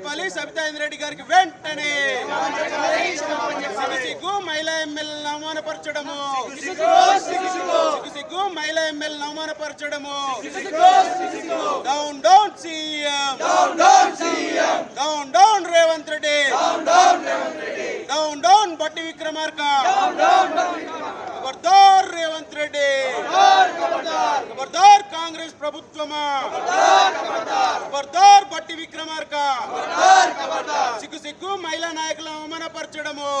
చెప్పాలి. సబితా ఇంద్రెడ్డి గారికి వెంటనే సిగ్గు మహిళా ఎమ్మెల్యేలను అవమానపరచడము. సిగ్గు సిగ్గు మహిళా ఎమ్మెల్యేలను అవమానపరచడము. Down down CM down down Revanth Reddy. Down down Bhatti Vikramarka. ఖబర్దార్ రేవంత్ రెడ్డి. ఖబర్దార్ కాంగ్రెస్ ప్రభుత్వమా? ఖబర్దార్ బట్టి విక్రమార్క. సిగ్గు సిగ్గు మహిళా నాయకులను అవమానపరచడము.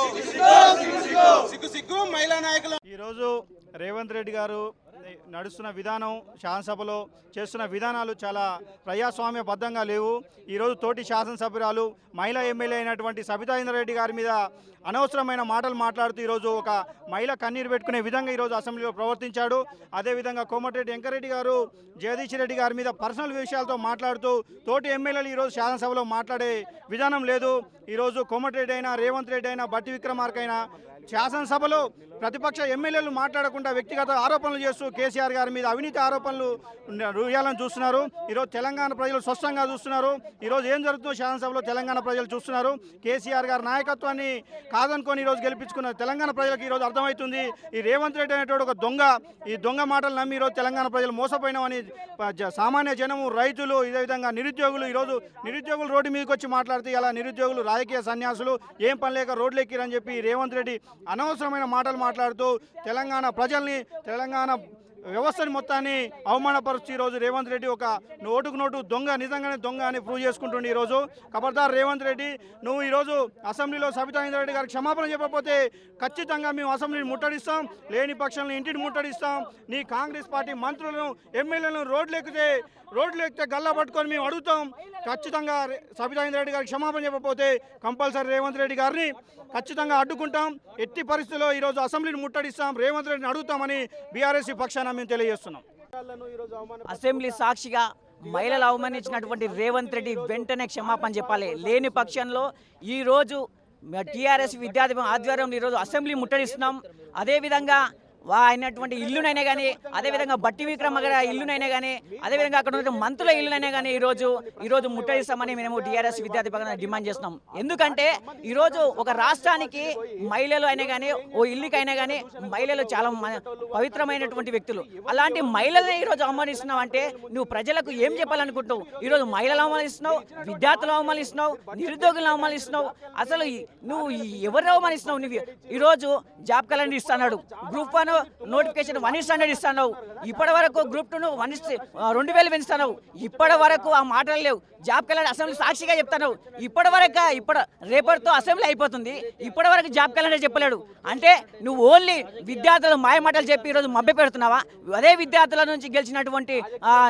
సిగ్గు సిగ్గు. మహిళా నాయకులు ఈరోజు రేవంత్ రెడ్డి గారు నడుస్తున్న విధానం శాసనసభలో చేస్తున్న విధానాలు చాలా ప్రజాస్వామ్యబద్ధంగా లేవు. ఈరోజు తోటి శాసనసభ్యురాలు మహిళా ఎమ్మెల్యే అయినటువంటి సబితా రెడ్డి గారి మీద అనవసరమైన మాటలు మాట్లాడుతూ ఈరోజు ఒక మహిళ కన్నీరు పెట్టుకునే విధంగా ఈరోజు అసెంబ్లీలో ప్రవర్తించాడు. అదేవిధంగా కోమటిరెడ్డి వెంకరెడ్డి గారు జగదీష్ రెడ్డి గారి మీద పర్సనల్ విషయాలతో మాట్లాడుతూ తోటి ఎమ్మెల్యేలు ఈరోజు శాసనసభలో మాట్లాడే విధానం లేదు. ఈరోజు కోమటిరెడ్డి అయినా రేవంత్ రెడ్డి అయినా బట్టి విక్రమార్క అయినా శాసనసభలో ప్రతిపక్ష ఎమ్మెల్యేలు మాట్లాడకుండా వ్యక్తిగత ఆరోపణలు చేస్తూ కేసీఆర్ గారి మీద అవినీతి ఆరోపణలు రుయాలని చూస్తున్నారు. ఈరోజు తెలంగాణ ప్రజలు స్పష్టంగా చూస్తున్నారు. ఈరోజు ఏం జరుగుతుందో శాసనసభలో తెలంగాణ ప్రజలు చూస్తున్నారు. కేసీఆర్ గారి నాయకత్వాన్ని కాదనుకొని ఈరోజు గెలిపించుకున్న తెలంగాణ ప్రజలకు ఈరోజు అర్థమవుతుంది. ఈ రేవంత్ రెడ్డి అనేటువంటి ఒక దొంగ. ఈ దొంగ మాటలు నమ్మి ఈరోజు తెలంగాణ ప్రజలు మోసపోయినామని జ- సామాన్య జనము రైతులు ఇదే విధంగా నిరుద్యోగులు ఈరోజు నిరుద్యోగులు రోడ్డు మీదకి వచ్చి మాట్లాడితే ఇలా నిరుద్యోగులు రాజకీయ సన్యాసులు ఏం పని లేక రోడ్లు ఎక్కిరని చెప్పి రేవంత్ రెడ్డి అనవసరమైన మాటలు మాట్లాడుతూ తెలంగాణ ప్రజల్ని తెలంగాణ వ్యవస్థని మొత్తాన్ని అవమానపరుస్తూ ఈరోజు రేవంత్ రెడ్డి ఒక నోటుకు నోటు దొంగ నిజంగానే దొంగ అని ప్రూవ్ చేసుకుంటుండే ఈరోజు. ఖబర్దార్ రేవంత్ రెడ్డి నువ్వు ఈరోజు అసెంబ్లీలో సబితా రెడ్డి గారికి క్షమాపణ చెప్పకపోతే ఖచ్చితంగా మేము అసెంబ్లీని ముట్టడిస్తాం లేని పక్షంలో ఇంటిని ముట్టడిస్తాం. నీ కాంగ్రెస్ పార్టీ మంత్రులను ఎమ్మెల్యేలను రోడ్లు ఎక్కితే రోడ్లు ఎక్కితే గల్లా పట్టుకొని మేము అడుగుతాం. ఖచ్చితంగా సబితా రెడ్డి గారికి క్షమాపణ చెప్పకపోతే కంపల్సరీ రేవంత్ రెడ్డి గారిని ఖచ్చితంగా అడ్డుకుంటాం. ఎట్టి పరిస్థితుల్లో ఈరోజు అసెంబ్లీని ముట్టడిస్తాం రేవంత్ రెడ్డిని అడుగుతామని బీఆర్ఎస్ పక్షాన మేము తెలియజేస్తున్నాం. అసెంబ్లీ సాక్షిగా మహిళలు అవమానించినటువంటి రేవంత్ రెడ్డి వెంటనే క్షమాపణ చెప్పాలి. లేని పక్షంలో ఈరోజు టీఆర్ఎస్ విద్యార్థి ఆధ్వర్యంలో ఈరోజు అసెంబ్లీ ముట్టడిస్తున్నాం. అదేవిధంగా వా అయినటువంటి ఇల్లునైనా కానీ అదేవిధంగా బట్టి విక్రమ గారి ఇల్లునైనా కానీ అదేవిధంగా అక్కడ ఉన్న మంత్రుల ఇల్లునైనా కానీ ఈరోజు ఈరోజు ముట్టడిస్తామని మేము టీఆర్ఎస్ విద్యార్థి పక్కన డిమాండ్ చేస్తున్నాం. ఎందుకంటే ఈరోజు ఒక రాష్ట్రానికి మహిళలు అయినా కానీ ఓ ఇల్లుకైనా కానీ మహిళలు చాలా మ- పవిత్రమైనటువంటి వ్యక్తులు. అలాంటి మహిళల్ని ఈరోజు అవమానిస్తున్నావు అంటే నువ్వు ప్రజలకు ఏం చెప్పాలనుకుంటున్నావు? ఈరోజు మహిళలు అవమానిస్తున్నావు విద్యార్థులు అవమానిస్తున్నావు నిరుద్యోగులను అవమానిస్తున్నావు. అసలు నువ్వు ఎవరు అవమానిస్తున్నావు? నువ్వు ఈరోజు జాబ్ క్యాలెండర్ ఇస్తున్నాడు. Group one notification one is hundred ఇస్తాను ఇప్పటి వరకు గ్రూప్ టూ వన్ రెండు వేలు పెంచుతాను ఇప్పటి వరకు ఆ మాటలు లేవు. జాబ్ క్యాలెండర్ అసెంబ్లీ సాక్షిగా చెప్తున్నావు ఇప్పటి వరకు ఇప్పుడు రేపటితో అసెంబ్లీ అయిపోతుంది. ఇప్పటి వరకు జాబ్ క్యాలెండర్ చెప్పలేడు. అంటే నువ్వు ఓన్లీ విద్యార్థులు మాయమాటలు చెప్పి ఈరోజు మభ్య పెడుతున్నావా? అదే విద్యార్థుల నుంచి గెలిచినటువంటి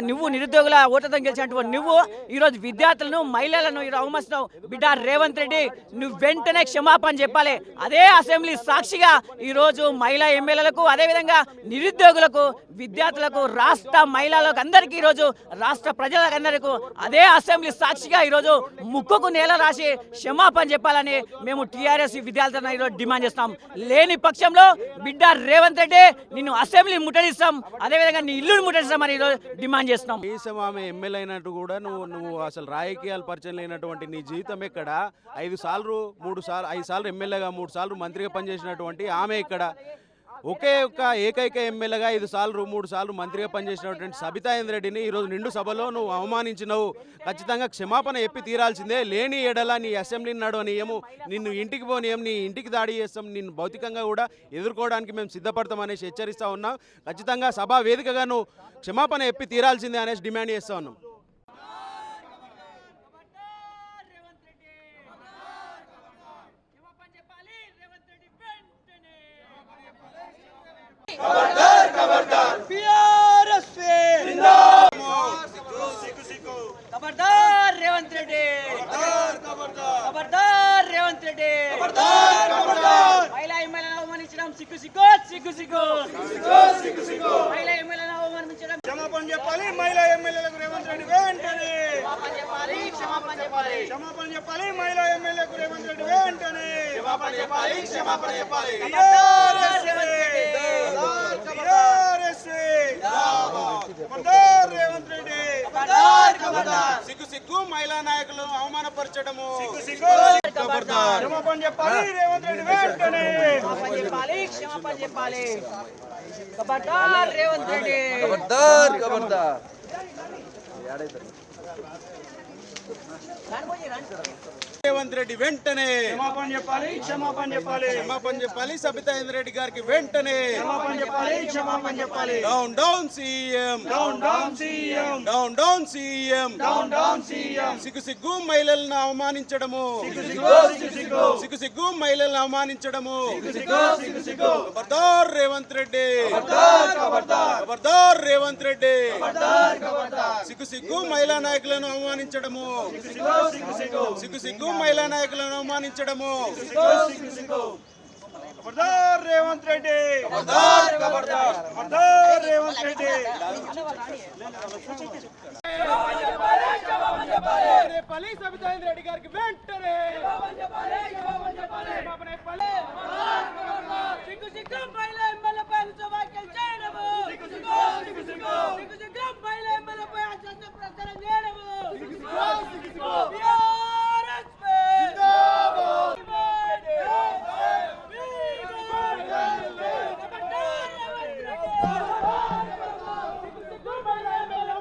నువ్వు నిరుద్యోగుల ఓటర్తో గెలిచినటువంటి నువ్వు ఈరోజు విద్యార్థులను మహిళలను ఈరోజు అవమస్తున్నావు బిడ్డ రేవంత్ రెడ్డి నువ్వు వెంటనే క్షమాపణ చెప్పాలి. అదే అసెంబ్లీ సాక్షిగా ఈరోజు మహిళా ఎమ్మెల్యేలకు అదేవిధంగా నిరుద్యోగులకు విద్యార్థులకు రాష్ట్ర మహిళలకు అందరికీ ఈరోజు రాష్ట్ర ప్రజలకు అందరికీ అదే అసెంబ్లీ సాక్షిగా ఈరోజు ముక్కుకు నేల రాసి క్షమాపణ చెప్పాలని మేము టీఆర్ఎస్ విద్యార్థులను ఈరోజు డిమాండ్ చేస్తాం లేని పక్షంలో బిడ్డ రేవంత్ రెడ్డి నిన్ను అసెంబ్లీ ముట్టడిస్తాం. అదేవిధంగా నీ ఇల్లుని ముట్టడిస్తామని ఈరోజు డిమాండ్ చేస్తున్నాం. కనీసం ఆమె ఎమ్మెల్యే అయినట్టు కూడా నువ్వు నువ్వు అసలు రాజకీయాలు పరిచయం లేనటువంటి నీ జీవితం ఎక్కడ? ఐదు సార్లు మూడు సార్లు ఐదు సార్లు ఎమ్మెల్యేగా మూడు సార్లు మంత్రిగా పనిచేసినటువంటి ఆమె ఇక్కడ ఒకే ఒక్క ఏకైక ఎమ్మెల్యేగా ఐదు సార్లు మూడు సార్లు మంత్రిగా పనిచేసినటువంటి సబితాయింద్ర రెడ్డిని ఈరోజు నిండు సభలో నువ్వు అవమానించినవు. ఖచ్చితంగా క్షమాపణ ఎప్పి తీరాల్సిందే. లేని ఎడల నీ అసెంబ్లీ నడవనీయము నిన్ను ఇంటికి పోనీయం నీ ఇంటికి దాడి చేస్తాం నిన్ను భౌతికంగా కూడా ఎదుర్కోవడానికి మేము సిద్ధపడతాం అనేసి హెచ్చరిస్తా ఉన్నాం. ఖచ్చితంగా సభా వేదికగా నువ్వు క్షమాపణ ఎప్పి తీరాల్సిందే అనేసి డిమాండ్ చేస్తా ఉన్నాం ఖబర్దార్ రేవంత్ రెడ్డి ఖబర్దార్ రేవంత్ రెడ్డి మహిళా ఎమ్మెల్యేలను అవమానించడం సిగ్గు సిగ్గు సిగ్గు సిగ్గు మహిళా ఎమ్మెల్యేలను అవమానించడం. క్షమాపణ చెప్పాలి. మహిళా ఎమ్మెల్యేలకు రేవంత్ రెడ్డి వెంటనే. క్షమాపణ చెప్పాలి. క్షమాపణ చెప్పాలి. క్షమాపణ చెప్పాలి. మహిళా ఎమ్మెల్యేకు రేవంత్ రెడ్డి వెంటనే. క్షమాపణ చెప్పాలి. క్షమాపణ చెప్పాలి. రేవంత్ రెడ్డి రేవంత్ రెడ్డి. సిగ్గు సిగ్గు మహిళా నాయకులు అవమానపరచడము. క్షమాపణ చెప్పాలి రేవంత్ రెడ్డి వెంటనే. క్షమాపణ చెప్పాలి క్షమాపణ చెప్పాలి. ఖబర్దార్ రేవంత్ రెడ్డి. ఖబర్దార్ ఖబర్దార్ రేవంత్ రెడ్డి వెంటనే. క్షమాపణ చెప్పాలి క్షమాపణ చెప్పాలి. క్షమాపణ చెప్పాలి. సబితా రెడ్డి గారికి వెంటనే. క్షమాపణ చెప్పాలి క్షమాపణ చెప్పాలి. Down down CM. Down down CM. Down down CM. Down down CM. సిగ్గు సిగ్గు మహిళలను అవమానించడము. సిగ్గు సిగ్గు మహిళలను అవమానించడము. ఖబర్దార్ రేవంత్ రెడ్డి. ఖబర్దార్ రేవంత్ రెడ్డి. సిగ్గు సిగ్గు మహిళా నాయకులను అవమానించడము. సిగ్గు మహిళా నాయకులను అవమానించడము. ఖబర్దార్ రేవంత్ రెడ్డి. ఖబర్దార్ ఖబర్దార్ ఖబర్దార్ రేవంత్ రెడ్డి. రేపల్లి రెడ్డి గారికి వెంటనే సిగ్గు సిగ్గు మహిళా ఎమ్మెల్యే పై వ్యాఖ్యలు చేయడము సిగ్గు సిగ్గు సిగ్గు సిగ్గు సిగ్గు సిగ్గు మహిళా ఎమ్మెల్యే పై అసత్య ప్రచారం చేయడము సిగ్గు సిగ్గు సిగ్గు సిగ్గు టిఆర్ఎస్ పై జిందాబాద్ సిగ్గు సిగ్గు మహిళా ఎమ్మెల్యే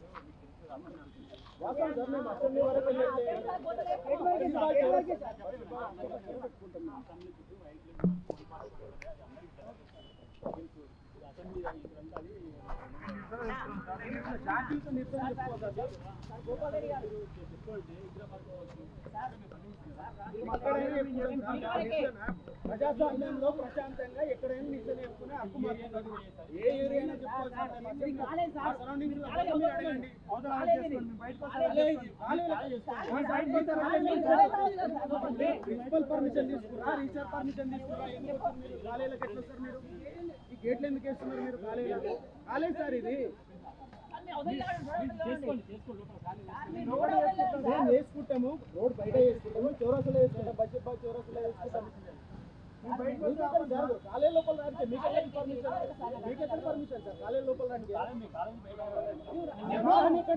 రేపల్లి బయటకు వస్తే కాలేజీ. కాలేజీలో చేసుకోండి. మీరు బయటకు వస్తే రాలేజీ. ప్రిన్సిపల్ పర్మిషన్ తీసుకురా రీసెర్చ్ పర్మిషన్ తీసుకురా ఎందుకు వస్తారు మీరు కాలేజీలకు ఎట్లా వస్తారు మీరు ఈ గేట్లు ఎందుకు వేస్తున్నారు మీరు కాలేజీలో కాలేజ్ సార్ ఇది మేము వేసుకుంటాము రోడ్ బయట వేసుకుంటాము చౌరసలో వేసుకుంటాం బడ్జెట్ బాగా చౌరసలో వేసుకుంటాం. కాలేజ్ లోపల రానికి మీకు ఎక్కడ పర్మిషన్ మీకు ఎక్కడ పర్మిషన్ సార్? కాలేజ్ లోపల రానికి?